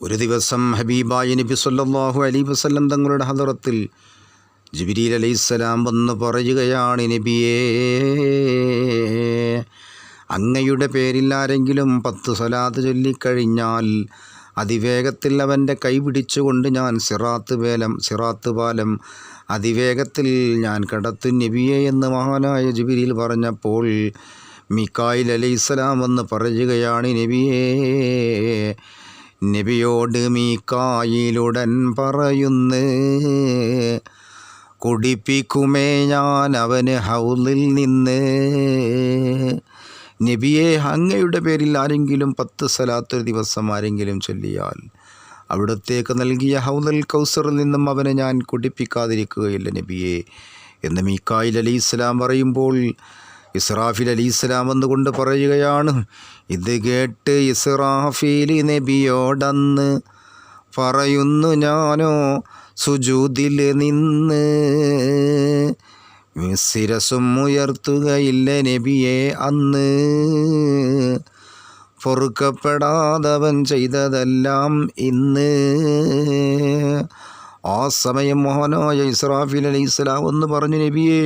ഒരു ദിവസം ഹബീബായ നബി സല്ലാഹു അലൈഹി വസ്ലം തങ്ങളുടെ ഹദറത്തിൽ ജിബിരിൽ അലൈഹിസ്സലാം വന്ന് പറയുകയാണ് നബിയേ അങ്ങയുടെ പേരിൽ ആരെങ്കിലും പത്ത് സലാത്ത് ചൊല്ലിക്കഴിഞ്ഞാൽ അതിവേഗത്തിൽ അവന്റെ കൈ പിടിച്ചുകൊണ്ട് ഞാൻ സിറാത്ത് വേലം സിറാത്ത് പാലം അതിവേഗത്തിൽ ഞാൻ കടത്തും നബിയെ എന്ന് മഹാനായ ജിബിരിയിൽ പറഞ്ഞപ്പോൾ മിക്കായിൽ അലൈഹിസ്സലാം വന്ന് പറയുകയാണ് നബിയേ നബിയോട് മീക്കായിലുടൻ പറയുന്നു കുടിപ്പിക്കുമേ ഞാൻ അവന് ഹൗലിൽ നിന്ന്. നബിയെ അങ്ങയുടെ പേരിൽ ആരെങ്കിലും പത്ത് ഒരു ദിവസം ആരെങ്കിലും ചൊല്ലിയാൽ അവിടത്തേക്ക് നൽകിയ ഹൗദൽ കൗസറിൽ നിന്നും അവനെ ഞാൻ കുടിപ്പിക്കാതിരിക്കുകയില്ല നബിയെ എന്ന് മീക്കായിൽ അലി ഇസ്ലാം പറയുമ്പോൾ ഇസ്രാഫിൽ അലി ഇസ്ലാം എന്നുകൊണ്ട് പറയുകയാണ് ഇത് കേട്ട് ഇസ്രാഫിൽ നബിയോടന്ന് പറയുന്നു ഞാനോ സുജൂതിൽ നിന്ന് ശിരസും ഉയർത്തുകയില്ല നബിയെ അന്ന് പൊറുക്കപ്പെടാതവൻ ചെയ്തതെല്ലാം ഇന്ന് ആ സമയം മോഹനായ ഇസ്രാഫിൽ അലൈഹി ഇസ്ലാം എന്ന് പറഞ്ഞു നബിയെ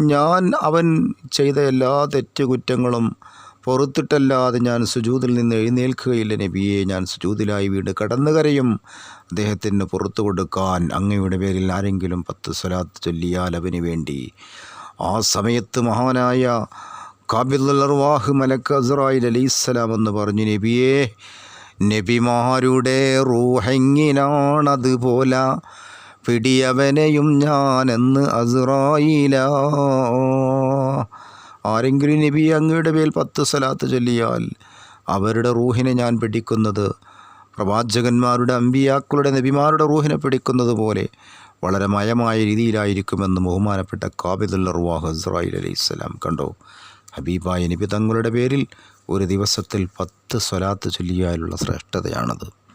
ഞാൻ അവൻ ചെയ്ത എല്ലാ തെറ്റുകുറ്റങ്ങളും പുറത്തിട്ടല്ലാതെ ഞാൻ സുജൂതിൽ നിന്ന് എഴുന്നേൽക്കുകയില്ല നബിയെ. ഞാൻ സുജൂതിലായി വീട് കടന്നു കരയും അദ്ദേഹത്തിന് പുറത്തു കൊടുക്കാൻ അങ്ങയുടെ പേരിൽ ആരെങ്കിലും പത്ത് സ്വലാത്ത് ചൊല്ലിയാൽ അവന് വേണ്ടി. ആ സമയത്ത് മഹാനായ കാബിദുൽ അർവാഹ് മലക്ക് അസ്രായിൽ അലൈഹിസ്സലാം എന്ന് പറഞ്ഞു നബിയെ നബിമാരുടെ റൂഹെങ്ങിനാണതുപോല പിടിയവനെയും ഞാനെന്ന് അസ്രായില ആരെങ്കിലും നബി അങ്ങയുടെ മേൽ പത്ത് സ്വലാത്ത് ചൊല്ലിയാൽ അവരുടെ റൂഹിനെ ഞാൻ പിടിക്കുന്നത് പ്രവാചകന്മാരുടെ അമ്പിയാക്കളുടെ നബിമാരുടെ റൂഹിനെ പിടിക്കുന്നത് പോലെ വളരെ മയമായ രീതിയിലായിരിക്കുമെന്ന് ബഹുമാനപ്പെട്ട കാബിദുൽ റുവാഹ് ഇസ്രായിൽ അലൈഹിസ്സലാം കണ്ടോ. ഹബീബായ നബി തങ്ങളുടെ പേരിൽ ഒരു ദിവസത്തിൽ പത്ത് സ്വലാത്ത് ചൊല്ലിയാലുള്ള ശ്രേഷ്ഠതയാണത്.